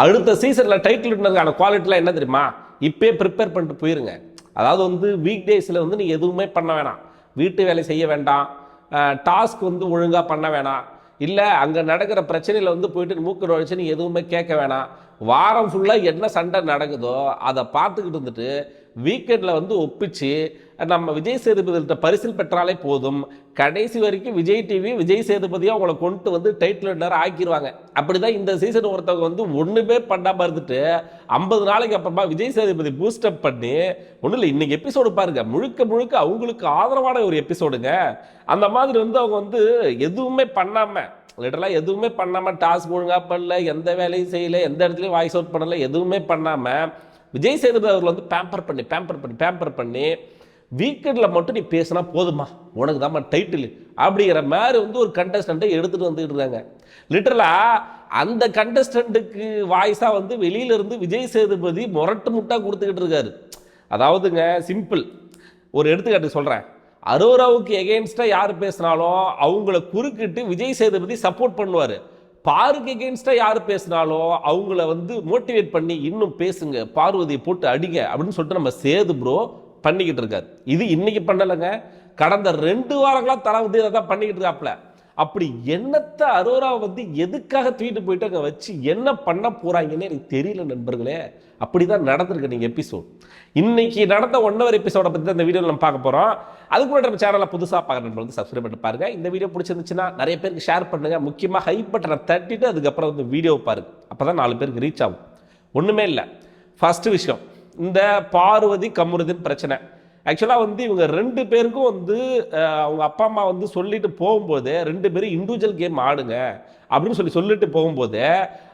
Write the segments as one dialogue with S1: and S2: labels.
S1: அடுத்த சீசனில் டைட்டில் வின்னருக்கான குவாலிட்டிலாம் என்ன தெரியுமா? இப்பயே ப்ரிப்பேர் பண்ணிட்டு போயிருங்க. அதாவது வந்து வீக் டேஸில் வந்து நீ எதுவுமே பண்ண வேணாம். வீட்டு வேலை செய்ய வேண்டாம். டாஸ்க் வந்து ஒழுங்காக பண்ண வேணாம். இல்லை அங்கே நடக்கிற பிரச்சனையில் வந்து போயிட்டு மூக்கு நுழைச்சு நீ எதுவுமே கேட்க வேணாம். வாரம் ஃபுல்லாக என்ன சண்டை நடக்குதோ அதை பார்த்துக்கிட்டு இருந்துட்டு வீக்கெண்டில் வந்து ஒப்பிச்சு நம்ம விஜய் சேதுபதிகிட்ட பரிசில் பெற்றாலே போதும். கடைசி வரைக்கும் விஜய் டிவி விஜய் சேதுபதியும் அவங்கள கொண்டு வந்து டைட்டில் வின்னர் ஆக்கிடுவாங்க அப்படிதான் இந்த சீசன் ஒருத்தவங்க வந்து ஒன்றுமே பண்ணாமல் இருந்துட்டு ஐம்பது நாளைக்கு அப்புறமா விஜய் சேதுபதி பூஸ்டப் பண்ணி ஒன்றும் இல்லை இன்றைக்கி எபிசோடு பாருங்க. முழுக்க முழுக்க அவங்களுக்கு ஆதரவான ஒரு எபிசோடுங்க அந்த மாதிரி வந்து அவங்க வந்து எதுவுமே பண்ணாமல் லிட்டரலாக எதுவுமே பண்ணாமல் டாஸ்க் ஒழுங்காக பண்ணல எந்த வேலையும் செய்யல எந்த இடத்துலையும் வாய்ஸ் அவுட் பண்ணல எதுவுமே பண்ணாமல் விஜய் சேதுபதி அவர்கள் வந்து பேம்பர் பண்ணி பேம்பர் பண்ணி பேம்பர் பண்ணி வீக்கெண்டில் மட்டும் நீ பேசினா போதுமா உனக்கு தான் டைட்டில் அப்படிங்கிற மாதிரி வந்து ஒரு கண்டஸ்டண்ட்டை எடுத்துகிட்டு வந்துட்டு இருக்காங்க. லிட்டரலாக அந்த கண்டஸ்டண்ட்டுக்கு வாய்ஸாக வந்து வெளியில இருந்து விஜய் சேதுபதி முரட்டு முட்டா கொடுத்துக்கிட்டு இருக்காரு. அதாவதுங்க சிம்பிள் ஒரு எடுத்துக்காட்டு சொல்கிறேன் அரோராவுக்கு எகெயின்ஸ்டாக யார் பேசினாலும் அவங்கள குறுக்கிட்டு விஜய் சேதுபதி சப்போர்ட் பண்ணுவார். பாருக்கு எகெயின்ஸ்டாக யார் பேசினாலும் அவங்கள வந்து மோட்டிவேட் பண்ணி இன்னும் பேசுங்க பார்வதியை போட்டு அடிங்க அப்படின்னு சொல்லிட்டு நம்ம சேது ப்ரோ பண்ணிக்கிட்டு இருக்காரு இது இன்னைக்கு பண்ணலைங்க. கடந்த ரெண்டு வாரங்களாக தளபதி அதை தான் பண்ணிக்கிட்டு இருக்காப்ல அப்படி என்னத்தை அரோரா வந்து எதுக்காக தூக்கிட்டு போயிட்டு அங்கே வச்சு என்ன பண்ண போகிறாங்கன்னு எனக்கு தெரியல நண்பர்களே. அப்படிதான் நடந்திருக்கு நீங்கள் எபிசோட் இன்னைக்கு நடந்த ஒன் ஹவர் எபிசோட பற்றி தான் இந்த வீடியோ நம்ம பார்க்க போகிறோம் அதுக்கு நம்ம சேனலை புதுசாக பார்க்குற நண்பர் வந்து சப்ஸ்கிரைப் பண்ணி பாருங்க. இந்த வீடியோ பிடிச்சிருந்துச்சுன்னா நிறைய பேருக்கு ஷேர் பண்ணுங்க. முக்கியமாக ஹை பட்டனை தட்டிட்டு அதுக்கப்புறம் வந்து வீடியோ பாருங்க. அப்பதான் நாலு பேருக்கு ரீச் ஆகும். ஒன்றுமே இல்லை. ஃபஸ்ட்டு விஷயம் இந்த பார்வதி கமருதின் பிரச்சனை. ஆக்சுவலாக வந்து இவங்க ரெண்டு பேருக்கும் வந்து அவங்க அப்பா அம்மா வந்து சொல்லிட்டு போகும்போது ரெண்டு பேரும் இண்டிவிஜுவல் கேம் ஆடுங்க அப்படின்னு சொல்லி சொல்லிட்டு போகும்போது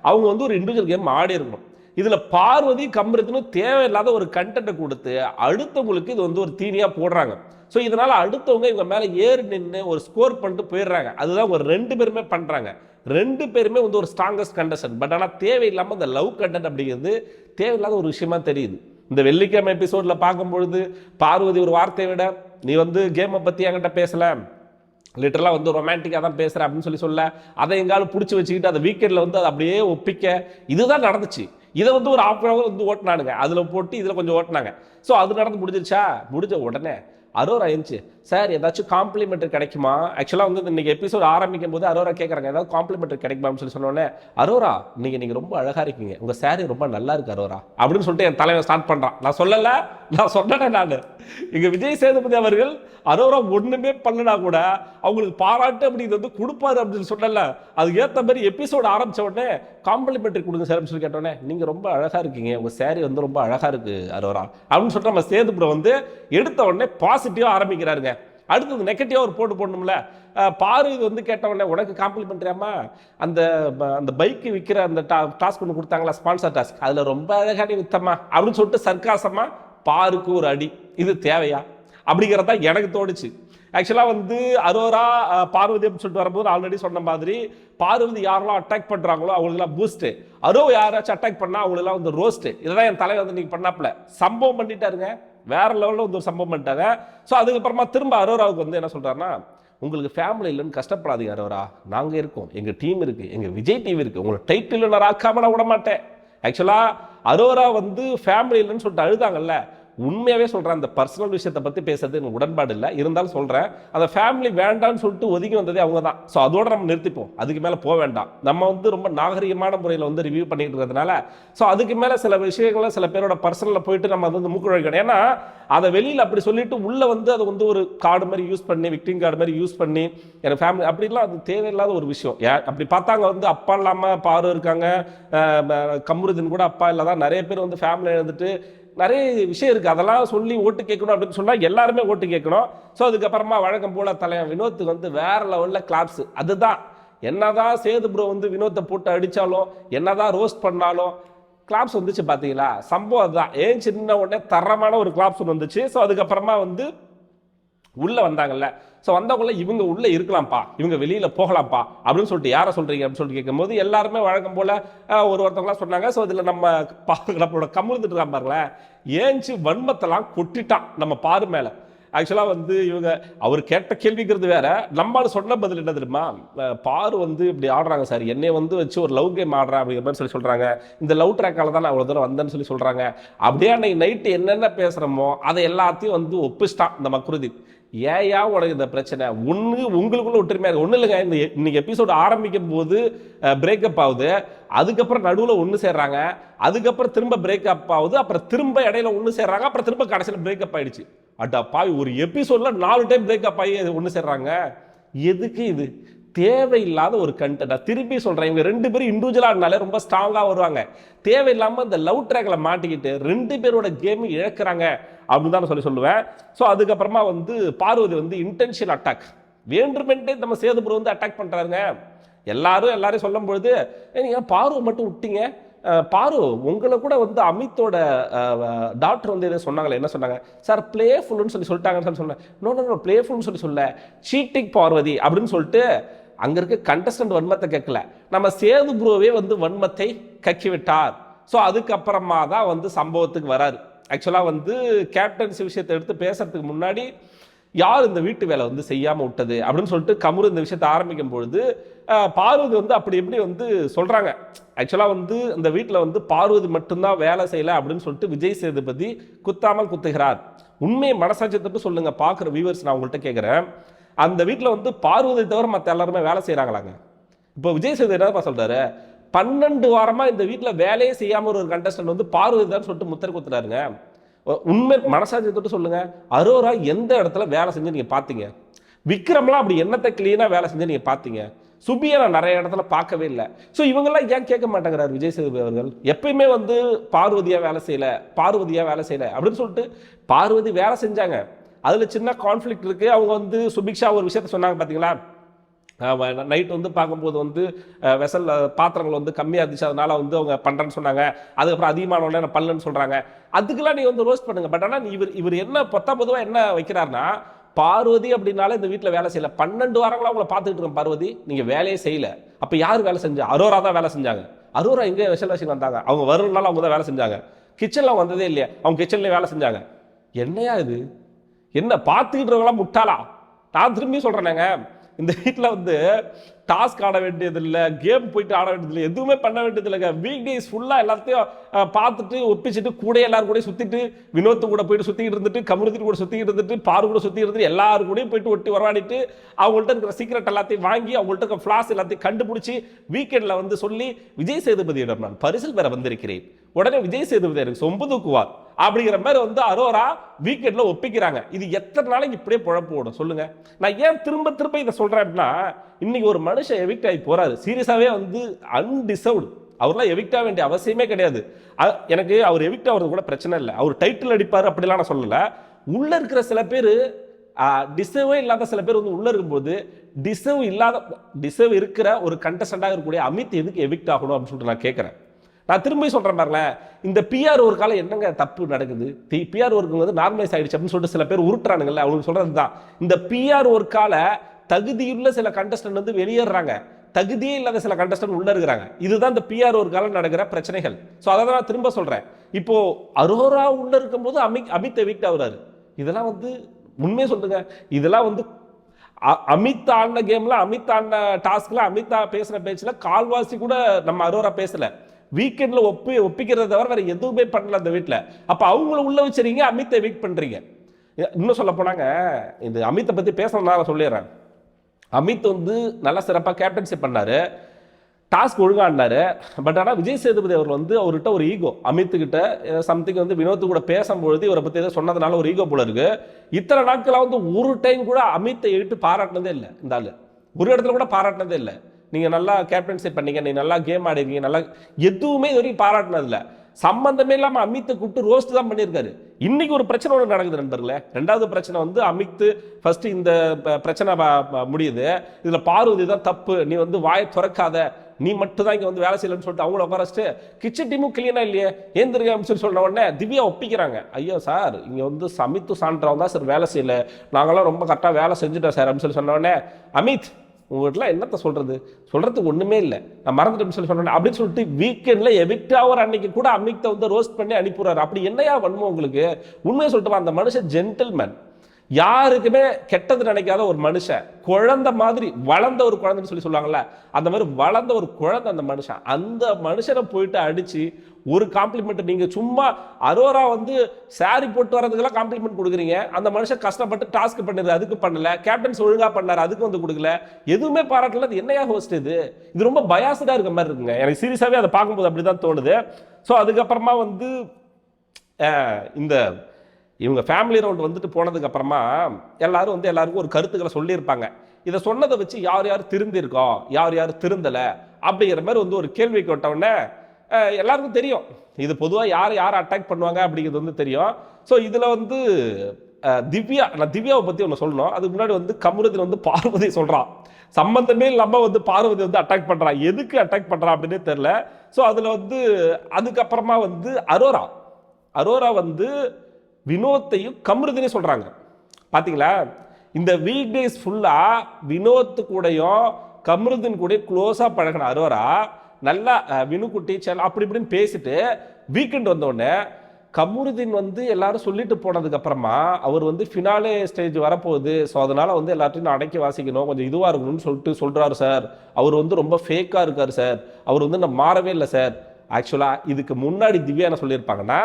S1: அவங்க வந்து ஒரு இண்டிவிஜுவல் கேம் ஆடி இருக்கணும் இதில் பார்வதி கமருதினும் தேவையில்லாத ஒரு கண்டென்ட்டை கொடுத்து அடுத்தவங்களுக்கு இது வந்து ஒரு தீனியாக போடுறாங்க. ஸோ இதனால் அடுத்தவங்க இவங்க மேலே ஏறி நின்று ஒரு ஸ்கோர் பண்ணிட்டு போயிடுறாங்க. அதுதான் ஒரு ரெண்டு பேருமே பண்ணுறாங்க ரெண்டு பேருமே வந்து ஒரு ஸ்ட்ராங்கஸ்ட் கண்டஸ்டன் பட் ஆனால் தேவையில்லாமல் இந்த லவ் கண்டென்ட் அப்படிங்கிறது தேவையில்லாத ஒரு விஷயமா தெரியுது. இந்த வெள்ளிக்கிழமை எபிசோடில் பார்க்கும்பொழுது பார்வதி ஒரு வார்த்தையை விட நீ வந்து கேமை பற்றி என்கிட்ட பேசலை? லிட்டரலாக வந்து ரொமான்டிக்காக தான் பேசுகிறேன் அப்படின்னு சொல்லி சொல்ல அதை எங்காலும் பிடிச்சி வச்சுக்கிட்டு அதை வீக்கெண்டில் வந்து அதை அப்படியே ஒப்பிக்க இதுதான் நடந்துச்சு. இதை வந்து ஒரு ஆஃப் ஹவர் வந்து ஓட்டினானுங்க. அதில் போட்டு இதில் கொஞ்சம் ஓட்டினாங்க. ஸோ அது நடந்து முடிஞ்சிருச்சா? முடிஞ்ச உடனே அரோரா இருந்துச்சு சார் ஏதாச்சும் காம்ப்ளிமெண்ட்ரி கிடைக்குமா? ஆக்சுவலாக வந்து இன்னைக்கு எபிசோட் ஆரம்பிக்கும் போது அரோரா கேட்குறாங்க ஏதாவது காம்ப்ளிமெண்ட்ரி கிடைக்குமான்னு சொல்லி சொன்னோடனே அரோரா நீங்கள் நீங்கள் ரொம்ப அழகாக இருக்கீங்க. உங்கள் சாரி ரொம்ப நல்லா இருக்கு அரோரா. அப்படின்னு சொல்லிட்டு என் தலைவன் ஸ்டார்ட் பண்ணுறான் நான் சொல்லலை நான் சொன்னேன் நான். எங்கள் விஜய் சேதுபதி அவர்கள் அரோரா ஒன்றுமே பண்ணனா கூட அவங்களுக்கு பாராட்டு அப்படிங்கிறது வந்து கொடுப்பாரு அப்படின்னு சொல்லல அதுக்கு ஏற்ற மாதிரி எபிசோடு ஆரம்பிச்ச உடனே காம்ப்ளிமெண்ட்ரி கொடுங்க சார் அப்படின்னு சொல்லி கேட்டோடனே நீங்கள் ரொம்ப அழகாக இருக்கீங்க. உங்கள் சேரீ வந்து ரொம்ப அழகாக இருக்கு அரோரா. அப்படின்னு சொல்லிட்டு நம்ம சேதுபுரம் வந்து எடுத்த உடனே பாசிட்டிவாக ஆரம்பிக்கிறாருங்க. அடுத்தது நெகட்டிவாக ஒரு போட்டு போடணும்ல. பாரு இது வந்து கேட்ட உடனே உனக்கு காம்ப்ளிமெண்ட்ரியாமா அந்த ப- அந்த பைக்கு விற்கிற அந்த டா டாஸ்க் ஒன்று கொடுத்தாங்களா ஸ்பான்சர் டாஸ்க் அதில் ரொம்ப அழகாடி வித்தம்மா. அப்படின்னு சொல்லிட்டு சர்க்காசமாக பாருக்கு ஒரு அடி. இது தேவையா? அப்படிங்கிறது தான் எனக்கு தோணுச்சு. ஆக்சுவலாக வந்து அரோரா பார்வதி அப்படின்னு சொல்லிட்டு வரும்போது ஆல்ரெடி சொன்ன மாதிரி பார்வதி யாரெல்லாம் அட்டாக் பண்ணுறாங்களோ அவங்களுக்குலாம் பூஸ்ட்டு அரோ யாராச்சும் அட்டாக் பண்ணால் அவங்களுக்குலாம் வந்து ரோஸ்ட்டு இதுதான் என் தலைவர் வந்து நீங்கள் பண்ணாப்புல. சம்பவம் பண்ணிட்டாருங்க. வேற லெவலில் வந்து ஒரு சம்பவம் பண்ணிட்டாங்க. ஸோ அதுக்கப்புறமா திரும்ப அரோராவுக்கு வந்து என்ன சொல்கிறாருன்னா உங்களுக்கு ஃபேமிலி இல்லைன்னு கஷ்டப்படாதீங்க அரோரா. நாங்கள் இருக்கோம். எங்கள் டீம் இருக்குது எங்கள் விஜய் டிவி இருக்குது உங்களை டைட்டில் நான் ஆக்காம நான் விட மாட்டேன். ஆக்சுவலாக அரோரா வந்து ஃபேமிலி இல்லைன்னு சொல்லிட்டு அழுதாங்கல்ல. உண்மையாகவே சொல்கிறேன் அந்த பர்சனல் விஷயத்தை பற்றி பேசுறது எனக்கு உடன்பாடு இல்லை. இருந்தாலும் சொல்கிறேன் அந்த ஃபேமிலி வேண்டாம்னு சொல்லிட்டு ஒதுங்கி வந்ததே அவங்க தான் ஸோ அதோட நம்ம நிறுத்திப்போம். அதுக்கு மேலே போக வேண்டாம். நம்ம வந்து ரொம்ப நாகரிகமான முறையில் வந்து ரிவ்யூ பண்ணிட்டு இருக்கிறதுனால ஸோ அதுக்கு மேலே சில விஷயங்களை சில பேரோட பர்சனலில் போயிட்டு நம்ம வந்து மூக்குழைக்கணும் ஏன்னா அதை வெளியில் அப்படி சொல்லிட்டு உள்ளே வந்து அதை வந்து ஒரு கார்டு மாதிரி யூஸ் பண்ணி விக்டிங் கார்டு மாதிரி யூஸ் பண்ணி எனக்கு ஃபேமிலி அப்படிலாம் அது தேவையில்லாத ஒரு விஷயம். ஏன் அப்படி பார்த்தாங்க வந்து அப்பா இல்லாமல் பாரு இருக்காங்க. கமருதீன் கூட அப்பா இல்லாதான் நிறைய பேர் வந்து ஃபேமிலி எழுந்துட்டு நிறைய விஷயம் இருக்குது அதெல்லாம் சொல்லி ஓட்டு கேட்கணும் அப்படின்னு சொன்னால் எல்லாருமே ஓட்டு கேட்கணும். ஸோ அதுக்கப்புறமா வழக்கம் போல தலைவன் வினோத்துக்கு வந்து வேற லெவலில் கிளாப்ஸு அதுதான். என்னதான் சேது ப்ரோ வந்து வினோத்தை போட்டு அடித்தாலும் என்னதான் ரோஸ்ட் பண்ணாலும் கிளாப்ஸ் வந்துச்சு பார்த்தீங்களா சம்பவம் அதுதான். ஏன் சின்ன உடனே தரமான ஒரு கிளாப்ஸ் ஒன்று வந்துச்சு. ஸோ அதுக்கப்புறமா வந்து உள்ளே வந்தாங்கல்ல. ஸோ வந்தவங்கள இவங்க உள்ளே இருக்கலாம்ப்பா. இவங்க வெளியில் போகலாம்ப்பா. அப்படின்னு சொல்லிட்டு யாரை சொல்கிறீங்க அப்படின்னு சொல்லிட்டு கேட்கும்போது எல்லாருமே வழக்கம் போல் ஒரு ஒருத்தவங்களாம் சொன்னாங்க. ஸோ இதில் நம்ம பா- நம்மளோட கமுழ்ந்துட்டு இருக்கான் பாருங்களேன். ஏஞ்சி வன்மத்தெல்லாம் கொட்டிட்டான் நம்ம பாரு மேலே. ஆக்சுவலாக வந்து இவங்க அவர் கேட்ட கேள்விங்கிறது வேற. நம்மளால் சொன்ன பதில் என்ன தெரியுமா? பார் பாரு வந்து இப்படி ஆடுறாங்க சார். என்னை வந்து வச்சு ஒரு லவ் கேம் ஆடுறேன் அப்படிங்கிற மாதிரி சொல்லி சொல்கிறாங்க இந்த லவ் ட்ராக்கால தான் நான் அவ்வளோ தூரம் வந்தேன்னு சொல்லி சொல்கிறாங்க அப்படியே அன்னைக்கு நைட்டு என்னென்ன பேசுகிறோமோ அதை எல்லாத்தையும் வந்து ஒப்பிச்சிட்டான் இந்த மக்ருதி. ஏயா உனக்கு இந்த பிரச்சனை. ஒன்று உங்களுக்குள்ள ஒற்றுமையாக இருக்குது ஒன்றும் இல்லைங்க இந்த இன்னைக்கு எபிசோடு ஆரம்பிக்கும் போது பிரேக்கப் ஆகுது. அதுக்கப்புறம் நடுவில் ஒன்று சேர்றாங்க. அதுக்கப்புறம் திரும்ப பிரேக்கப் ஆகுது. அப்புறம் திரும்ப இடையில ஒன்று சேர்றாங்க. அப்புறம் திரும்ப கடைசியில் பிரேக்கப் ஆயிடுச்சு. அட்டா பாவி ஒரு எபிசோட்ல நாலு டைம் பிரேக்கப் ஆகி ஒன்று சேர்றாங்க. எதுக்கு இது? தேவையில்லாத ஒரு கண்டென்ட் நான் திருப்பி சொல்கிறேன் இவங்க ரெண்டு பேரும் இண்டிவிஜுவலாக இருந்தாலே ரொம்ப ஸ்ட்ராங்காக வருவாங்க. தேவையில்லாமல் இந்த லவ் ட்ராக்ல மாட்டிக்கிட்டு ரெண்டு பேரோட கேம் இழக்கிறாங்க அப்படின்னு தான் நான் சொல்லி சொல்லுவேன். ஸோ அதுக்கப்புறமா வந்து பார்வதி வந்து இன்டென்ஷன் அட்டாக் வேண்டுமென்றே நம்ம சேதுபுரம் வந்து அட்டாக் பண்ணுறாருங்க எல்லாரும் எல்லாரையும் சொல்லும் பொழுது நீங்கள் பார்வை மட்டும் விட்டீங்க? பாரு உங்களை கூட வந்து அமித்தோட டாக்டர் வந்து எதை சொன்னாங்களே? என்ன சொன்னாங்க? சார் பிளேஃபுல்னு சொல்லி சொல்லிட்டாங்கன்னு சொல்லி சொன்னேன். நோ நோ பிளேஃபுல்னு சொல்லி சொல்ல சீட்டிங் பார்வதி அப்படின்னு சொல்லிட்டு அங்கே இருக்க கண்டஸ்டன்ட் வன்மத்தை கேட்கல. நம்ம சேது ப்ரோவே வந்து வன்மத்தை கக்கி விட்டார் ஸோ அதுக்கப்புறமா தான் வந்து சம்பவத்துக்கு வராரு. ஆக்சுவலாக வந்து கேப்டன்சி விஷயத்தை எடுத்து பேசுறதுக்கு முன்னாடி யார் இந்த வீட்டு வேலை வந்து செய்யாமல் விட்டது அப்படின்னு சொல்லிட்டு கமுரு இந்த விஷயத்தை ஆரம்பிக்கும் பொழுது பார்வதி வந்து அப்படி எப்படி வந்து சொல்கிறாங்க ஆக்சுவலாக வந்து இந்த வீட்டில் வந்து பார்வதி மட்டும்தான் வேலை செய்யல அப்படின்னு சொல்லிட்டு விஜய் சேதுபதி குத்தாமல் குத்துகிறார். உண்மையை மனசாட்சி தொட்டு சொல்லுங்கள் பார்க்குற வியூவர்ஸ் நான் உங்கள்கிட்ட கேட்குறேன் அந்த வீட்டில் வந்து பார்வதி தவிர மற்ற எல்லாருமே வேலை செய்கிறாங்களாங்க இப்போ விஜய் சேது என்னப்பா சொல்கிறாரு பன்னெண்டு வாரமாக இந்த வீட்டில் வேலையே செய்யாமல் ஒரு கண்டஸ்டன்ட் வந்து பார்வதி தான் சொல்லிட்டு முத்திரை குத்துறாருங்க உண்மை மனசாட்சி தொட்டு சொல்லுங்கள் அரோரா எந்த இடத்துல வேலை செஞ்சு நீங்கள் பார்த்தீங்க விக்ரம்லாம் அப்படி என்னத்தை கிளீனாக வேலை செஞ்சு நீங்கள் பார்த்தீங்க சுபியை நான் நிறைய இடத்துல பார்க்கவே இல்லை. ஸோ இவங்கெல்லாம் ஏன் கேட்க மாட்டேங்கிறார் விஜய் சேதுபதி அவர்கள்? எப்பயுமே வந்து பார்வதியாக வேலை செய்யலை பார்வதியாக வேலை செய்யலை அப்படின்னு சொல்லிட்டு பார்வதி வேலை செஞ்சாங்க. அதில் சின்ன கான்ஃப்ளிக்ட் இருக்குது அவங்க வந்து சுபிக்ஷா ஒரு விஷயத்த சொன்னாங்க பார்த்தீங்களா நைட் வந்து பார்க்கும்போது வந்து வெசல் பாத்திரங்கள் வந்து கம்மியாக இருந்துச்சு. அதனால வந்து அவங்க பண்ணுறேன்னு சொன்னாங்க. அதுக்கப்புறம் அதிகமான உடனே நான் சொல்கிறாங்க அதுக்கெல்லாம் நீ வந்து ரோஸ்ட் பண்ணுங்க. பட் ஆனால் இவர் இவர் என்ன பொத்தா பொதுவாக என்ன வைக்கிறாருன்னா பார்வதி அப்படின்னால இந்த வீட்டில் வேலை செய்யல. பன்னெண்டு வாரங்களாக உங்களை பார்த்துக்கிட்டு இருக்கேன் பார்வதி. நீங்கள் வேலையே செய்யலை. அப்போ யார் வேலை செஞ்சா? அரோரா தான் வேலை செஞ்சாங்க. அரோரா எங்கே வெசல் வாசி வந்தாங்க? அவங்க வரும்னால அவங்க தான் வேலை செஞ்சாங்க. கிச்சனில் வந்ததே இல்லையா. அவங்க கிச்சன்லேயே வேலை செஞ்சாங்க. என்னையா இது? என்ன பார்த்துக்கிட்டு முட்டாளா? நான் திரும்பி சொல்கிறேனேங்க இந்த வீட்டில் வந்து டாஸ்க் ஆட வேண்டியதில்லை கேம் போயிட்டு ஆட வேண்டியதில்லை எதுவுமே பண்ண வேண்டியதில்லைங்க. வீக் டேஸ் ஃபுல்லாக எல்லாத்தையும் பார்த்துட்டு ஒப்பிச்சுட்டு கூட எல்லாரும் கூட சுற்றிட்டு வினோத்து கூட போயிட்டு சுற்றிக்கிட்டு இருந்துட்டு கமிருதி கூட சுற்றிக்கிட்டு இருந்துட்டு பாரு கூட சுற்றி இருந்துட்டு எல்லாரும் கூடயும் போயிட்டு ஒட்டி வரவாடிட்டு அவங்கள்ட்ட இருக்கிற சீக்கிரட் எல்லாத்தையும் வாங்கி அவங்கள்ட்ட இருக்கிற ஃப்ளாஸ் எல்லாத்தையும் கண்டுபிடிச்சி வீக்கெண்டில் வந்து சொல்லி விஜய் சேதுபதியிடம் நான் பரிசில் பெற வந்திருக்கிறேன். உடனே விஜய் சேதுபதி எனக்கு சொம்பு தூக்குவார். அப்படிங்கிற மாதிரி வந்து அரோரா வீக்கெண்ட்ல ஒப்பிக்கிறாங்க. இது எத்தனை நாளைக்கு இப்படியே குழப்பம் ஓடும்? சொல்லுங்க. நான் ஏன் திரும்ப திரும்ப இதை சொல்றேன் அப்படின்னா இன்னைக்கு ஒரு மனுஷன் எவிக்ட் ஆகி போறாரு. சீரியஸாவே வந்து அன்டிசர்வ்டு அவர்லாம் எவிக்ட் ஆக வேண்டிய அவசியமே கிடையாது. எனக்கு அவர் எவிக்ட் ஆகிறது கூட பிரச்சனை இல்லை. அவர் டைட்டில் அடிப்பார் அப்படிலாம் நான் சொல்லலை. உள்ளே இருக்கிற சில பேர் டிசர்வே இல்லாத சில பேர் வந்து உள்ளே இருக்கும்போது டிசர்வ் இல்லாத டிசர்வ் இருக்கிற ஒரு கண்டஸ்டண்டாக இருக்கக்கூடிய அமித் எதுக்கு எவிக்ட் ஆகணும் அப்படின்னு சொல்லிட்டு நான் கேட்குறேன் நான் திரும்ப சொல்கிறேன் பாருங்களேன். இந்த பிஆர் ஒரு காலம் என்னங்க தப்பு நடக்குது? பிஆர் ஒர்க்கு வந்து நார்மலைஸ் ஆகிடுச்சு அப்படின்னு சொல்லிட்டு சில பேர் உருட்டுறானுங்கல்ல அவங்களுக்கு சொல்கிறது தான். இந்த பிஆர் ஒரு கால தகுதியுள்ள சில கண்டஸ்டன்ட் வந்து வெளியேறாங்க தகுதியே இல்லாத சில கண்டஸ்டன்ட் உள்ள இருக்கிறாங்க. இதுதான் இந்த பிஆர் ஒரு காலம் நடக்கிற பிரச்சனைகள். ஸோ அதை நான் திரும்ப சொல்கிறேன் இப்போ அரோரா உள்ள இருக்கும்போது அமித் அமித் எவிக்ட் ஆகுறாரு. இதெல்லாம் வந்து உண்மையை சொல்லுங்க. இதெல்லாம் வந்து அமித் ஆண்ட கேம்ல அமித் ஆண்ட டாஸ்க்ல அமித் ஆ- பேச்சுல கால்வாசி கூட நம்ம அரோரா பேசலை. வீக்கெண்டில் ஒப்பி ஒப்பிக்கிறத தவிர வேறு எதுவுமே பண்ணல அந்த வீட்டில் அப்போ அவங்கள உள்ள வச்சிருக்கீங்க அமித்தை வீக் பண்ணுறீங்க இன்னும் சொல்ல போனாங்க இந்த அமித்தை பற்றி பேசணும்னா சொல்லிடுறேன். அமித் வந்து நல்லா சிறப்பாக கேப்டன்ஷிப் பண்ணார். டாஸ்க் ஒழுங்காக ஆடினாரு பட் ஆனால் விஜய் சேதுபதி அவர் வந்து அவர்கிட்ட ஒரு ஈகோ அமித்துக்கிட்ட சம்திங் வந்து வினோத்து கூட பேசும்பொழுது இவரை பற்றி ஏதோ சொன்னதுனால ஒரு ஈகோ போல இருக்கு. இத்தனை நாட்களாக வந்து ஒரு டைம் கூட அமித்தை எடுத்து பாராட்டினதே இல்லை இந்த ஆள். ஒரு இடத்துல கூட பாராட்டினதே இல்லை. நீங்கள் நல்லா கேப்டன்ஷிப் பண்ணீங்க நீங்கள் நல்லா கேம் ஆடிருக்கீங்க நல்லா எதுவுமே இது வரைக்கும் பாராட்டினதில்ல. சம்மந்தமே சம்பந்தமே இல்லாமல் அமித்தை கூப்பிட்டு ரோஸ்ட் தான் பண்ணியிருக்காரு இன்னைக்கு ஒரு பிரச்சனை ஒன்று நடக்குது நண்பர்களே. ரெண்டாவது பிரச்சனை வந்து அமித்து ஃபர்ஸ்ட் இந்த பிரச்சனை முடியுது. இதில் பார்வதி தான் தப்பு. நீ வந்து வாயை திறக்காத. நீ மட்டும் தான் வந்து வேலை செய்யலன்னு சொல்லிட்டு அவங்கள உட்கார வச்சுட்டு கிச்சன் டீமும் கிளீனாக இல்லையே? ஏந்திருக்க அப்படின்னு சொல்லி சொன்ன உடனே திவ்யா ஒப்பிக்கிறாங்க. ஐயோ சார் இங்கே வந்து சமித்து சான்றவன் தான் சார் வேலை செய்யல. நாங்களாம் ரொம்ப கரெக்டாக வேலை செஞ்சுட்டோம் சார் அப்படின்னு சொல்லி சொன்ன உடனே அமித் உங்கள்கிட்டலாம் என்னத்தை சொல்கிறது சொல்கிறதுக்கு ஒன்றுமே இல்லை. நான் மறந்துட்டேன்னு சொல்லி சொன்னேன். அப்படின்னு சொல்லிட்டு வீக்கெண்ட்ல எவிக்ட் அன்னைக்கு கூட அமித்தை வந்து ரோஸ்ட் பண்ணி அனுப்பிடுறாரு அப்படி என்னையா பண்ணுவோம் உங்களுக்கு? உண்மையை சொல்லிட்டு வா, அந்த மனுஷன் ஜென்டில்மேன் யாருக்குமே கெட்டது நினைக்காத ஒரு மனுஷன் குழந்த மாதிரி வளர்ந்த ஒரு குழந்தைன்னு சொல்லி சொல்லுவாங்கல்ல அந்த மாதிரி வளர்ந்த ஒரு குழந்தை அந்த மனுஷன். அந்த மனுஷனை போயிட்டு அடிச்சு ஒரு காம்ப்ளிமெண்ட் நீங்க சும்மா அரோரா வந்து சாரி போட்டு வரதுக்கெல்லாம் காம்ப்ளிமெண்ட் கொடுக்குறீங்க. அந்த மனுஷன் கஷ்டப்பட்டு டாஸ்க் பண்ணுறது அதுக்கு பண்ணல. கேப்டன்ஸ் ஒழுங்கா பண்ணார் அதுக்கு வந்து கொடுக்கல. எதுவுமே பாராட்டல அது என்னையா ஹோஸ்ட் இது? இது ரொம்ப பயாசடா இருக்க மாதிரி இருக்குங்க. எனக்கு சீரியஸாவே அதை பார்க்கும்போது அப்படிதான் தோணுது. ஸோ அதுக்கப்புறமா வந்து இந்த இவங்க ஃபேமிலி ரவுண்ட் வந்துட்டு போனதுக்கு அப்புறமா எல்லாரும் வந்து எல்லாருக்கும் ஒரு கருத்துக்களை சொல்லியிருப்பாங்க. இதை சொன்னதை வச்சு யார் யார் திருந்திருக்கோம் யார் யார் திருந்தலை அப்படிங்கிற மாதிரி வந்து ஒரு கேள்வி கேட்டவுடனே எல்லாருக்கும் தெரியும். இது பொதுவாக யார் யார் அட்டாக் பண்ணுவாங்க அப்படிங்கிறது வந்து தெரியும். ஸோ இதில் வந்து திவ்யா நான் திவ்யாவை பற்றி ஒன்று சொல்லணும். அதுக்கு முன்னாடி வந்து கமருதீன் வந்து பார்வதி சொல்கிறான் சம்பந்தமே இல்லாமல் வந்து பார்வதி வந்து அட்டாக் பண்ணுறான் எதுக்கு அட்டாக் பண்ணுறான் அப்படின்னே தெரில ஸோ அதில் வந்து அதுக்கப்புறமா வந்து அரோரா. அரோரா வந்து வினோத்தையும் கமருதினையும் சொல்கிறாங்க பார்த்தீங்களா இந்த வீக் டேஸ் ஃபுல்லாக வினோத்து கூடயும் கமருதீன் கூட க்ளோஸாக பழகின அரோரா நல்லா வினுக்குட்டி செல் அப்படி இப்படின்னு பேசிட்டு வீக்கெண்ட் வந்தோடனே கமருதீன் வந்து எல்லாரும் சொல்லிட்டு போனதுக்கப்புறமா அவர் வந்து ஃபினாலே ஸ்டேஜ் வரப்போகுது. ஸோ அதனால் வந்து எல்லாத்தையும் நான் அடக்கி வாசிக்கணும் கொஞ்சம் இதுவாக இருக்கணும்னு சொல்லிட்டு சொல்கிறாரு சார். அவர் வந்து ரொம்ப ஃபேக்காக இருக்கார் சார். அவர் வந்து நான் மாறவே இல்லை சார். ஆக்சுவலாக இதுக்கு முன்னாடி திவ்யா என்ன சொல்லியிருப்பாங்கன்னா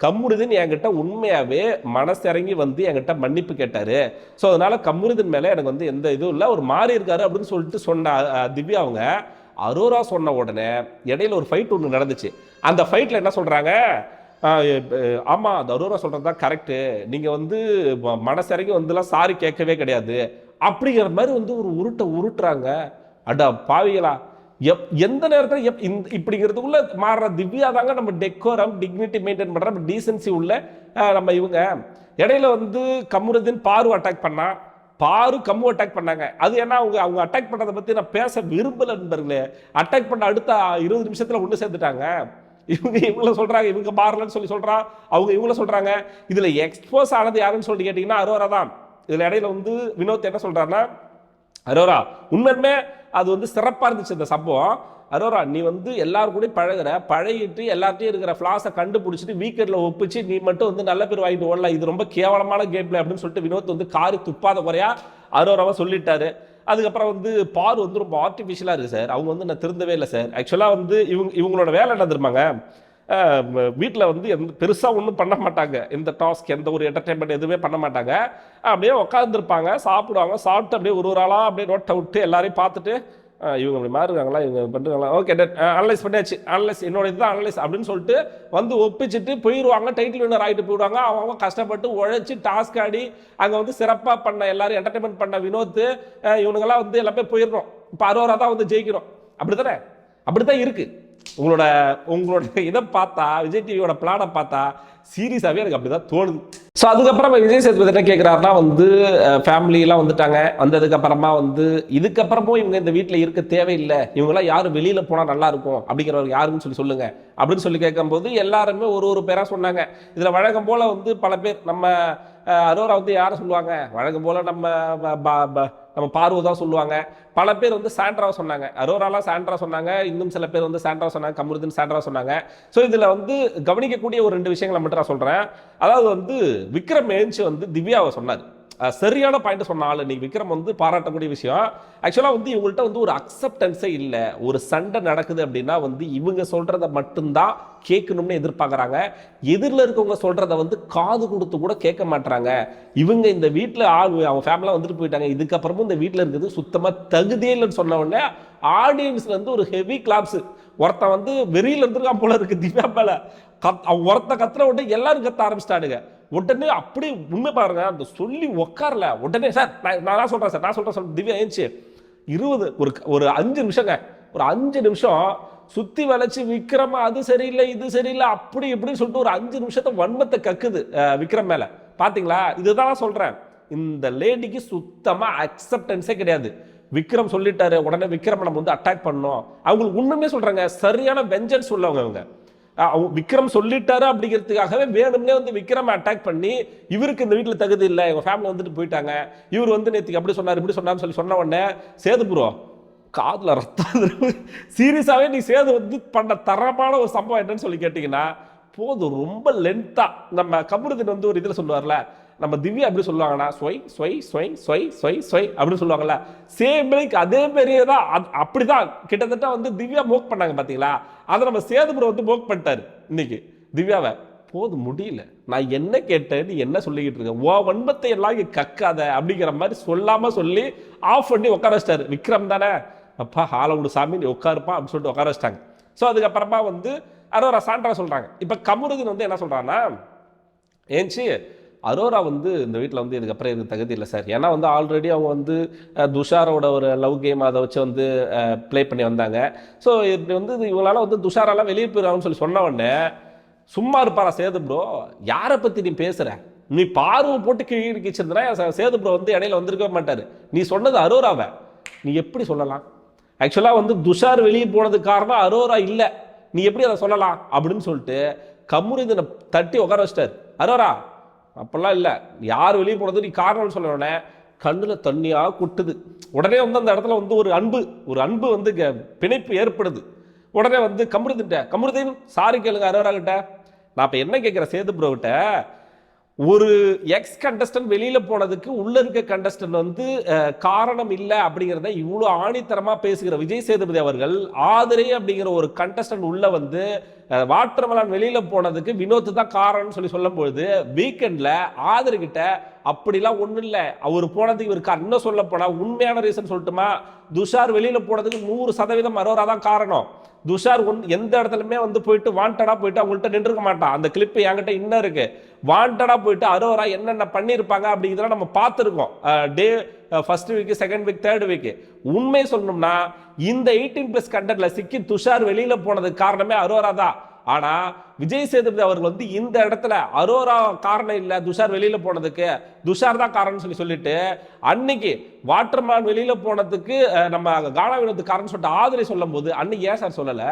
S1: கம்முருதன் என்கிட்ட உண்மையாகவே மனசிறங்கி வந்து என்கிட்ட மன்னிப்பு கேட்டார். ஸோ அதனால் கம்முருதன் மேலே எனக்கு வந்து எந்த இதுவும் இல்லை. அவர் மாறி இருக்காரு அப்படின்னு சொல்லிட்டு சொன்ன திவ்யா அவங்க அரோரா சொன்ன உடனே இடையில ஒரு ஃபைட் ஒன்று நடந்துச்சு. அந்த ஃபைட்டில் என்ன சொல்கிறாங்க ஆமாம் அந்த அரோரா சொல்கிறது தான் கரெக்டு நீங்கள் வந்து ம- மனசிறங்கி வந்துலாம் சாரி கேட்கவே கிடையாது. அப்படிங்கிற மாதிரி வந்து ஒரு உருட்டை உருட்டுறாங்க. அடா பாவிகளா. எப் எந்த நேரத்தில் எப் இந்த இப்படிங்கிறதுக்குள்ள மாறுற திவ்யா தாங்க நம்ம டெக்கோரம் டிக்னிட்டி மெயின்டைன் பண்ணுற நம்ம டீசென்சி உள்ள நம்ம இவங்க. இடையில வந்து கம்முருதீன் பாரு அட்டாக் பண்ணா பாரு கம்மு அட்டாக் பண்ணாங்க. அது ஏன்னா அவங்க அவங்க அட்டாக் பண்ணுறதை பற்றி நான் பேச விரும்பல நண்பர்களே. அட்டாக் பண்ண அடுத்த இருபது நிமிஷத்தில் ஒன்று சேர்த்துட்டாங்க. இவங்க இவங்கள சொல்கிறாங்க இவங்க மாறலன்னு சொல்லி சொல்கிறான் அவங்க இவங்கள சொல்கிறாங்க இதில் எக்ஸ்போஸ் ஆனது யாருன்னு சொல்லி கேட்டிங்கன்னா அரோரா தான். இதில் இடையில வந்து வினோத் என்ன சொல்கிறாருன்னா அரோரா உண்மையுமே அது வந்து சிறப்பாக இருந்துச்சு இந்த சம்பவம். அரோரா நீ வந்து எல்லாரும் கூட பழகிற பழகிட்டு எல்லார்ட்டையும் இருக்கிற ஃப்ளாஸை கண்டுபிடிச்சிட்டு வீக்கெண்டில் ஒப்பிச்சு நீ மட்டும் வந்து நல்ல பேர் வாங்கிட்டு ஓடலாம். இது ரொம்ப கேவலமான கேம் பிளே அப்படின்னு சொல்லிட்டு வினோத் வந்து காரி துப்பாத குறையா அரோராவை சொல்லிட்டாரு. அதுக்கப்புறம் வந்து பார் வந்து ரொம்ப ஆர்டிஃபிஷியலாக இருக்குது சார். அவங்க வந்து நான் திருந்தவே இல்லை சார். ஆக்சுவலாக வந்து இவங்க இவங்களோட வேலை என்ன தெரியுமாங்க? வீட்டில் வந்து எந்த பெருசாக ஒன்றும் பண்ண மாட்டாங்க. எந்த டாஸ்க் எந்த ஒரு என்டர்டைன்மெண்ட் எதுவுமே பண்ண மாட்டாங்க. அப்படியே உட்காந்துருப்பாங்க சாப்பிடுவாங்க சாப்பிட்டு அப்படியே ஒரு ஒரு ஆளாக அப்படியே நோட்டை விட்டு எல்லாரையும் பார்த்துட்டு இவங்க இப்படி மாறுறாங்களா இவங்க பண்ணுறாங்களா ஓகே அனலைஸ் பண்ணியாச்சு. அனலைஸ் என்னோட இதுதான் அனலைஸ் அப்படின்னு சொல்லிட்டு வந்து ஒப்பிச்சுட்டு போயிடுவாங்க டைட்டில் வினர் ஆகிட்டு போயிடுவாங்க. அவங்க கஷ்டப்பட்டு உழைச்சி டாஸ்க் ஆடி அங்கே வந்து சிறப்பாக பண்ண எல்லாரும் என்டர்டைன்மெண்ட் பண்ண வினோத் இவனுங்கெல்லாம் வந்து எல்லாமே போயிடுறோம் இப்போ அரோரா தான் வந்து ஜெயிக்கிறோம் அப்படி தானே அப்படி தான் இருக்குது உங்களோட உங்களோட இதை பார்த்தா விஜய் டிவியோட பிளானை பார்த்தா சீரியஸாகவே எனக்கு அப்படி தான் தோணுது. ஸோ அதுக்கப்புறம் விஜய் சேதுபதி என்ன கேட்குறாருன்னா வந்து ஃபேமிலியெல்லாம் வந்துட்டாங்க. வந்ததுக்கப்புறமா வந்து இதுக்கப்புறமும் இவங்க இந்த வீட்டில் இருக்க தேவையில்லை. இவங்கெல்லாம் யாரும் வெளியில் போனால் நல்லா இருக்கும்? அப்படிங்கிறவர் யாருன்னு சொல்லி சொல்லுங்க. அப்படின்னு சொல்லி கேட்கும்போது எல்லாருமே ஒரு ஒரு பேராக சொன்னாங்க. இதில் வழக்கம் போல் வந்து பல பேர் நம்ம அரோரா வந்து யாரை சொல்லுவாங்க? வழக்கம் போல் நம்ம ப- ப- ப- நம்ம பார்வை தான் சொல்லுவாங்க. பல பேர் வந்து சாண்ட்ரா சொன்னாங்க. அரோராலாம் சாண்ட்ரா சொன்னாங்க. இன்னும் சில பேர் வந்து சாண்ட்ரா சொன்னாங்க. கமருதீன் சாண்ட்ரா சொன்னாங்க. ஸோ இதில் வந்து கவனிக்கக்கூடிய ஒரு ரெண்டு விஷயங்களை மட்டும் நான் சொல்கிறேன் அதாவது வந்து விக்ரம் எழுந்து வந்து திவ்யாவை சொன்னார். சரியான பாயிண்ட் சொன்ன ஆள் நீ விக்ரம் வந்து பாராட்டக்கூடிய விஷயம். ஆக்சுவலாக வந்து இவங்கள்ட்ட வந்து ஒரு அக்செப்டன்ஸே இல்லை. ஒரு சண்டை நடக்குது அப்படின்னா வந்து இவங்க சொல்கிறத மட்டும்தான் கேட்கணும்னு எதிர்பார்க்குறாங்க. எதிரில் இருக்கவங்க சொல்கிறத வந்து காது கொடுத்து கூட கேட்க மாட்டுறாங்க இவங்க இந்த வீட்டில் ஆள் அவங்க ஃபேமிலியாக வந்துட்டு போயிட்டாங்க. இதுக்கப்புறமும் இந்த வீட்டில் இருக்கிறது சுத்தமாக தகுதியே இல்லைன்னு சொன்ன உடனே ஆடியன்ஸ்லேருந்து ஒரு ஹெவி கிளாப்ஸு ஒருத்தன் வந்து வெறியில் இருந்திருக்கான் போல இருக்கு திவ்யா மேல. கத் அவன் ஒருத்த கத்துற உடனே எல்லாரும் கத்த ஆரம்பிச்சிட்டானுங்க. உடனே அப்படி உண்மை பாருங்க அந்த சொல்லி உட்காரல உடனே சார் நான் நான் சொல்றேன் சார் நான் சொல்றேன் சொல்றேன் திவ்யா ஏஞ்சி இருபது ஒரு ஒரு அஞ்சு நிமிஷங்க. ஒரு அஞ்சு நிமிஷம் சுத்தி வளைச்சு விக்ரம் அது சரியில்லை இது சரியில்லை அப்படி இப்படின்னு சொல்லிட்டு ஒரு அஞ்சு நிமிஷத்தை வன்மத்தை கக்குது விக்ரம் மேல. பாத்தீங்களா? இதுதான் சொல்றேன். இந்த லேடிக்கு சுத்தமா அக்செப்டன்ஸே கிடையாது. விக்ரம் சொல்லிட்டாரு உடனே விக்ரம் நம்ம வந்து அட்டாக் பண்ணோம். அவங்களுக்கு உண்மையுமே சொல்றாங்க சரியான வெஞ்சன்ஸ் உள்ளவங்க அவங்க. அவங்க விக்ரம் சொல்லிட்டாரு அப்படிங்கிறதுக்காகவே வேணும்னே வந்து விக்ரம் அட்டாக் பண்ணி இவருக்கு இந்த வீட்டில் தகுதி இல்லை எங்கள் ஃபேமிலி வந்துட்டு போயிட்டாங்க. இவர் வந்து நேற்றுக்கு அப்படி சொன்னார் இப்படி சொன்னார்னு சொல்லி சொன்ன உடனே சேது ப்ரோ காதில் ரத்தம் சீரியஸாகவே நீ சேது வந்து பண்ண தரமான ஒரு சம்பவம் என்னன்னு சொல்லி கேட்டிங்கன்னா போதும் ரொம்ப லென்த்தாக நம்ம கபருதன் வந்து ஒரு இதில் சொல்லுவார்ல நம்ம திவ்யா எப்படி சொல்லுவாங்கன்னா ஸ்வை ஸ்வை ஸ்வை ஸ்வை ஸ்வை ஸ்வை அப்படின்னு சொல்லுவாங்கல்ல. சேம் அதே மாதிரியே தான் அது- அப்படிதான். கிட்டத்தட்ட வந்து திவ்யா மோக் பண்ணாங்க பாத்தீங்களா? அதை நம்ம சேதுபுரம் வந்து மோக் பண்ணிட்டாரு இன்னைக்கு திவ்யாவை. போது முடியல. நான் என்ன கேட்டேன் நீ என்ன சொல்லிக்கிட்டு இருக்க? ஓ வன்பத்தை எல்லாம் இங்க கக்காத அப்படிங்கிற மாதிரி சொல்லாம சொல்லி ஆஃப் பண்ணி உட்கார வச்சிட்டாரு. விக்ரம் தானே? அப்பா ஹாலவுடு சாமி நீ உட்காருப்பா அப்படின்னு சொல்லிட்டு உட்கார வச்சிட்டாங்க. ஸோ அதுக்கப்புறமா வந்து அரோரா சான்றா சொல்கிறாங்க இப்போ கமருதீன் வந்து என்ன சொல்கிறான்னா ஏன்ச்சி அரோரா வந்து இந்த வீட்டில் வந்து இதுக்கப்புறம் எனக்கு தகுதி இல்லை சார். ஏன்னா வந்து ஆல்ரெடி அவங்க வந்து துஷாரோட ஒரு லவ் கேம் அதை வச்சு வந்து ப்ளே பண்ணி வந்தாங்க. ஸோ இப்படி வந்து இவங்களால வந்து துஷாரெல்லாம் வெளியே போயிடுவாங்கன்னு சொல்லி சொன்ன உடனே சும்மா இருப்பாரா சேது ப்ரோ யாரை பற்றி நீ பேசுகிற நீ பார்வை போட்டு கீழே கிச்சிருந்தனா சேது ப்ரோ வந்து இடையில வந்திருக்கவே மாட்டார். நீ சொன்னது அரோராவை. நீ எப்படி சொல்லலாம்? ஆக்சுவலாக வந்து துஷார் வெளியே போனதுக்கு காரணம் அரோரா இல்லை. நீ எப்படி அதை சொல்லலாம்? அப்படின்னு சொல்லிட்டு கமுருதனை தட்டி உட்கார வச்சிட்டார். அரோரா அப்போல்லாம் இல்லை. யார் வெளியே போனது நீ காரணம்னு சொன்ன உடனே கண்ணில் தண்ணியாக குட்டுது. உடனே வந்து அந்த இடத்துல வந்து ஒரு அன்பு ஒரு அன்பு வந்து பிணைப்பு ஏற்படுது. உடனே வந்து கமருதின்ட்ட கமருதீன் சாரி கேளுங்க அரோராகிட்ட நான் இப்போ என்ன கேட்குறேன் சேது ப்ரோகிட்ட ஒரு எக்ஸ் கண்டஸ்டன்ட் வெளியில போனதுக்கு உள்ள இருக்க கண்டஸ்டன்ட் வந்து காரணம் இல்லை அப்படிங்கிறத இவ்வளோ ஆணித்தரமா பேசுகிற விஜய் சேதுபதி அவர்கள் ஆதரே அப்படிங்கிற ஒரு கண்டஸ்டன்ட் உள்ள வந்து வாட்டர்மலான் வெளியில போனதுக்கு வினோத் தான் காரணம்னு சொல்லி சொல்லும் பொழுது வீக்கெண்ட்ல ஆதரிக்கிட்ட அப்படிலாம் ஒன்றும் இல்லை. அவர் போனதுக்கு இவருக்கு இன்னும் சொல்ல போனா உண்மையான ரீசன் சொல்லட்டுமா? துஷார் வெளியில போனதுக்கு நூறு சதவீதம் அரோரா தான் காரணம். துஷார் ஒன் எந்த இடத்துலையுமே வந்து போயிட்டு வாண்டடாக போயிட்டு அவங்கள்ட்ட நின்றுக்க மாட்டான். அந்த கிளிப்பு என்கிட்ட இன்னும் இருக்கு. வாண்டடாக போயிட்டு அரோரா என்னென்ன பண்ணியிருப்பாங்க அப்படிங்கிறதெல்லாம் நம்ம பார்த்துருக்கோம். Day first week second week third week உண்மை சொல்லணும்னா இந்த எயிட்டீன் பிளஸ் கண்டென்ட்ல சிக்கி துஷார் வெளியில போனதுக்கு காரணமே அரோரா தான். ஆனா விஜய் சேதுபதி அவர்கள் வந்து இந்த இடத்துல அரோரா காரணம் இல்ல துஷார் வெளியில போனதுக்கு. துஷார் தான் காரணம்னு சொல்லி சொல்லிட்டு அன்னைக்கு வாட்டர்மேன் வெளியில போனதுக்கு நம்ம கானா வினோத்துக்கு காரணம் சொல்லிட்டு ஆதரவை சொல்லும் போது அன்னைக்கு ஏன் சார் சொல்லல?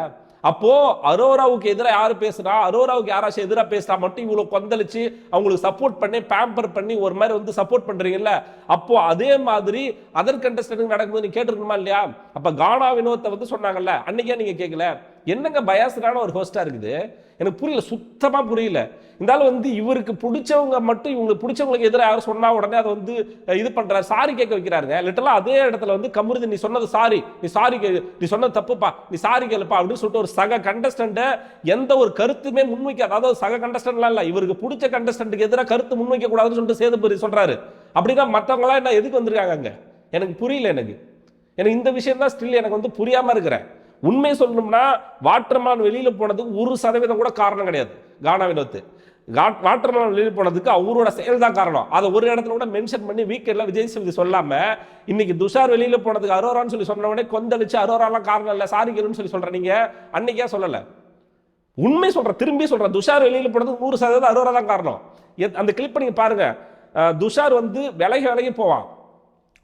S1: அப்போ அரோராவுக்கு எதிராக யார் பேசுறா அரோராவுக்கு யாராச்சும் எதிராக பேசுறா மட்டும் இவ்வளோ கொந்தளிச்சு அவங்களுக்கு சப்போர்ட் பண்ணி பேம்பர் பண்ணி ஒரு மாதிரி வந்து சப்போர்ட் பண்றீங்கல்ல? அப்போ அதே மாதிரி அதர் கண்டஸ்டன்ட் நடக்கும்போது நீ கேட்டிருக்கணுமா இல்லையா? அப்ப கானா வினோத்தை வந்து சொன்னாங்கல்ல அன்னைக்கே நீங்க கேட்கல என்னங்க பயாசரான ஒரு ஹோஸ்டா இருக்குது? எனக்கு புரியல சுத்தமா புரியல. இருந்தாலும் வந்து இவருக்கு பிடிச்சவங்க மட்டும் இவங்களுக்கு பிடிச்சவங்களுக்கு எதிராக யாரும் சொன்னா உடனே அதை வந்து இது பண்றாரு. சாரி கேட்க வைக்கிறாருங்க. லிட்டலா அதே இடத்துல வந்து கமுருது நீ சொன்னது சாரி நீ சாரி கே நீ சொன்னது தப்புப்பா. நீ சாரி கேளுப்பா அப்படின்னு சொல்லிட்டு ஒரு சக கண்டஸ்டன்ட் எந்த ஒரு கருத்துமே முன்வைக்க அதாவது சக கண்டஸ்டன்ட்லாம் இல்ல இவருக்கு பிடிச்ச கண்டஸ்டன்ட்டுக்கு எதிராக கருத்து முன்வைக்க கூடாதுன்னு சொல்லிட்டு சேதுபதி சொல்றாரு. அப்படின்னா மற்றவங்களாம் என்ன எதுக்கு வந்திருக்காங்க அங்கே? எனக்கு புரியல எனக்கு. எனக்கு இந்த விஷயம் தான் ஸ்டில் எனக்கு வந்து புரியாமல் இருக்கிறேன். உண்மை சொல்லணும்னா வாட்டர்மான் வெளியில் போனதுக்கு ஒரு சதவீதம் கூட காரணம் கிடையாது. கானா வினோத்து. கா- வெளியில் போனதுக்கு அவரோட செயல் தான் காரணம். அதை ஒரு இடத்துல கூட மென்ஷன் பண்ணி வீக்கெண்டில் விஜய் சேதுபதி சொல்லாமல் இன்னைக்கு துஷார் வெளியில் போனதுக்கு அரோரான்னு சொல்லி சொன்ன உடனே கொந்தளிச்சு அரோராலாம் காரணம் இல்லை சாரி சொல்லி சொல்ற நீங்கள் அன்னைக்கே சொல்லலை? உண்மை சொல்கிறேன் திரும்பி சொல்கிறேன் துஷார் வெளியில் போனதுக்கு நூறு சதவீதம் அரோரா தான் காரணம். எத்- அந்த கிளிப்பை நீங்கள் பாருங்கள் துஷார் வந்து விலகி விலகி போவான்.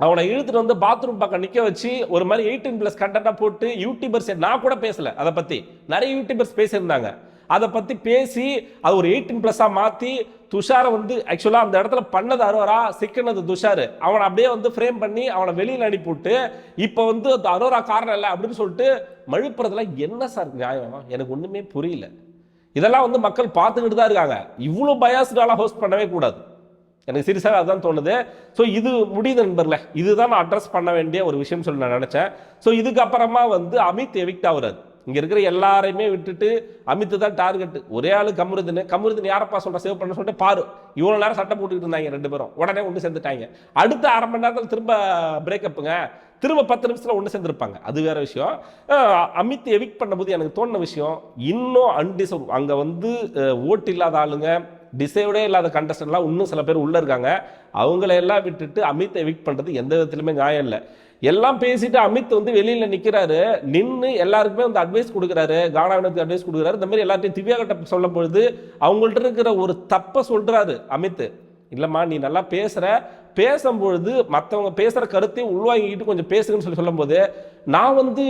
S1: அவனை இழுத்துட்டு வந்து பாத்ரூம் பக்கம் நிற்க வச்சு ஒரு மாதிரி எயிட்டீன் ப்ளஸ் கண்டென்ட்டாக போட்டு யூடியூபர்ஸ் நான் கூட பேசல அதை பற்றி நிறைய யூடியூபர்ஸ் பேசியிருந்தாங்க. அதை பற்றி பேசி அது ஒரு எயிட்டீன் ப்ளஸ்ஸாக மாற்றி துஷாரை வந்து ஆக்சுவலாக அந்த இடத்துல பண்ணது அரோரா சிக்கினது துஷார். அவனை அப்படியே வந்து ஃப்ரேம் பண்ணி அவனை வெளியில் அனுப்பிவிட்டு இப்போ வந்து அந்த அரோரா காரணம் இல்லை அப்படின்னு சொல்லிட்டு மழுப்புறதுல என்ன சார் நியாயம்? எனக்கு ஒன்றுமே புரியல. இதெல்லாம் வந்து மக்கள் பார்த்துக்கிட்டு தான் இருக்காங்க இவ்வளோ பயாஸ்டாலாம் ஹோஸ்ட் பண்ணவே கூடாது. எனக்கு சீரியஸாக அதுதான் தோணுது. ஸோ இது முடியுது நண்பர்ல இதுதான் நான் அட்ரஸ் பண்ண வேண்டிய ஒரு விஷயம் சொல்லி நான் நினச்சேன். ஸோ இதுக்கப்புறமா வந்து அமித் எவிக்ட் ஆகுறாரு. இங்கே இருக்கிற எல்லாரையுமே விட்டுட்டு அமித் தான் டார்கெட் ஒரே ஆள் கமருதுன்னு கமருதுன்னு யாரப்பா சொல்கிற சேவ் பண்ண சொல்லிட்டு பாரு. இவ்வளோ நேரம் சட்டை போட்டுக்கிட்டு இருந்தாங்க ரெண்டு பேரும். உடனே ஒன்று சேர்ந்துட்டாங்க. அடுத்த அரை மணி நேரத்தில் திரும்ப பிரேக்கப்புங்க திரும்ப பத்து நிமிஷத்தில் ஒன்று சேர்ந்துருப்பாங்க. அது வேற விஷயம். அமித் எவிக் பண்ணும்போது எனக்கு தோணுன விஷயம் இன்னும் அன்டிசர்வ் அங்கே வந்து ஓட்டு இல்லாத ஆளுங்க டிசைவ்டே இல்லாத கண்டஸ்டன்ட்லாம் இன்னும் சில பேர் உள்ளே இருக்காங்க. அவங்கள எல்லாம் விட்டுட்டு அமித் எவிக்ட் பண்ணுறது எந்த விதத்துலையுமே நியாயம் இல்லை. எல்லாம் பேசிட்டு அமித் வந்து வெளியில் நிற்கிறாரு நின்று எல்லாருக்குமே வந்து அட்வைஸ் கொடுக்குறாரு. கானாவினத்துக்கு அட்வைஸ் கொடுக்குறாரு. இந்த மாதிரி எல்லாத்தையும் திவ்யா கிட்ட சொல்லும் பொழுது அவங்கள்ட்ட இருக்கிற ஒரு தப்பை சொல்கிறாரு அமித். இல்லைம்மா நீ நல்லா பேசுகிற பேசும்பொழுது மற்றவங்க பேசுகிற கருத்தையும் உள்வாங்கிக்கிட்டு கொஞ்சம் பேசுங்கன்னு சொல்லி சொல்லும்போது நான் வந்து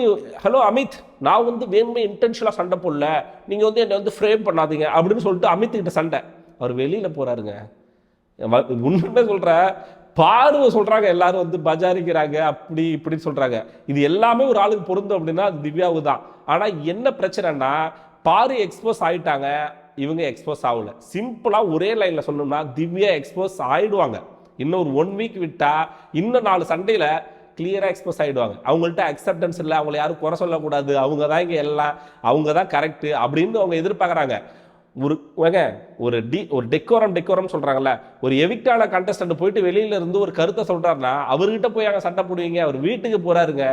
S1: ஹலோ அமித். நான் வந்து வேணுமே இன்டென்ஷனாக சண்டை போடல. நீங்கள் வந்து என்னை வந்து ஃப்ரேம் பண்ணாதீங்க. அப்படின்னு சொல்லிட்டு அமித் கிட்ட சண்டை. அவர் வெளியில் போகிறாருங்க வ- உண்மையுமே பார்வை சொல்கிறாங்க எல்லாரும் வந்து பஜாரிக்கிறாங்க அப்படி இப்படின்னு சொல்கிறாங்க இது எல்லாமே ஒரு ஆளுக்கு பொருந்தும் அப்படின்னா அது திவ்யாவுக்கு தான். ஆனால் என்ன பிரச்சனைனா பாரு எக்ஸ்போஸ் ஆகிட்டாங்க இவங்க எக்ஸ்போஸ் ஆகல. சிம்பிளாக ஒரே லைனில் சொல்லணும்னா திவ்யா எக்ஸ்போஸ் ஆகிடுவாங்க இன்னும் ஒரு ஒன் வீக் விட்டால் இன்னும் நாலு சண்டையில் கிளியராக எக்ஸ்போஸ் ஆகிடுவாங்க அவங்கள்ட்ட அக்செப்டன்ஸ் இல்லை அவங்கள யாரும் குறை சொல்லக்கூடாது அவங்க தான் இங்கே எல்லாம் அவங்க தான் கரெக்டு அப்படின்னு அவங்க எதிர்பார்க்குறாங்க. ஒரு ஏங்க ஒரு டி ஒரு டெக்கோரம் டெக்கோரம் சொல்கிறாங்கல்ல ஒரு எவிக்டான கண்டஸ்டன்ட் போயிட்டு வெளியில இருந்து ஒரு கருத்தை சொல்றாருன்னா அவர்கிட்ட போய் அங்கே சண்டை போடுவீங்க அவர் வீட்டுக்கு போகிறாருங்க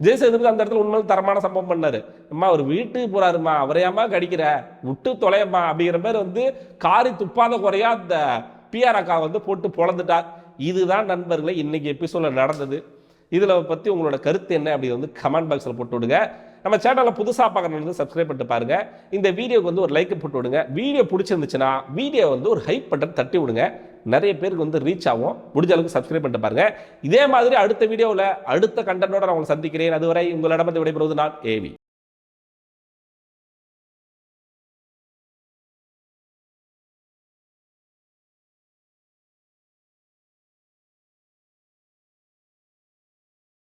S1: ஜெய் அந்த இடத்துல உண்மையில தரமான சம்பவம் பண்ணாரு. அம்மா அவர் வீட்டுக்கு போறாருமா அவரையாம்மா கடிக்கிற? விட்டு தொலையம்மா அப்படிங்கிற மாதிரி வந்து காரி துப்பாத குறையா அந்த பிஆர் அக்கா வந்து போட்டு பொழந்துட்டார் இதுதான் நண்பர்களே இன்னைக்கு எபிசோட நடந்தது. இதில் பற்றி உங்களோட கருத்து என்ன அப்படி வந்து கமெண்ட் பாக்ஸில் போட்டு விடுங்க. நம்ம சேனலை புதுசாக பார்க்கறது சப்ஸ்கிரைப் பண்ணிட்டு பாருங்க. இந்த வீடியோக்கு வந்து ஒரு லைக் போட்டு விடுங்க. வீடியோ பிடிச்சிருந்துச்சுன்னா வீடியோ வந்து ஒரு ஹைப் பட்டன் தட்டி விடுங்க. நிறைய பேருக்கு வந்து ரீச் ஆகும். முடிஞ்ச அளவுக்கு சப்ஸ்கிரைப் பண்ணிட்டு பாருங்க. இதே மாதிரி அடுத்த வீடியோவில் அடுத்த கண்டனோட நான் உங்களை சந்திக்கிறேன். அதுவரை உங்களிடம் விடைபெறுவது நான் ஏவி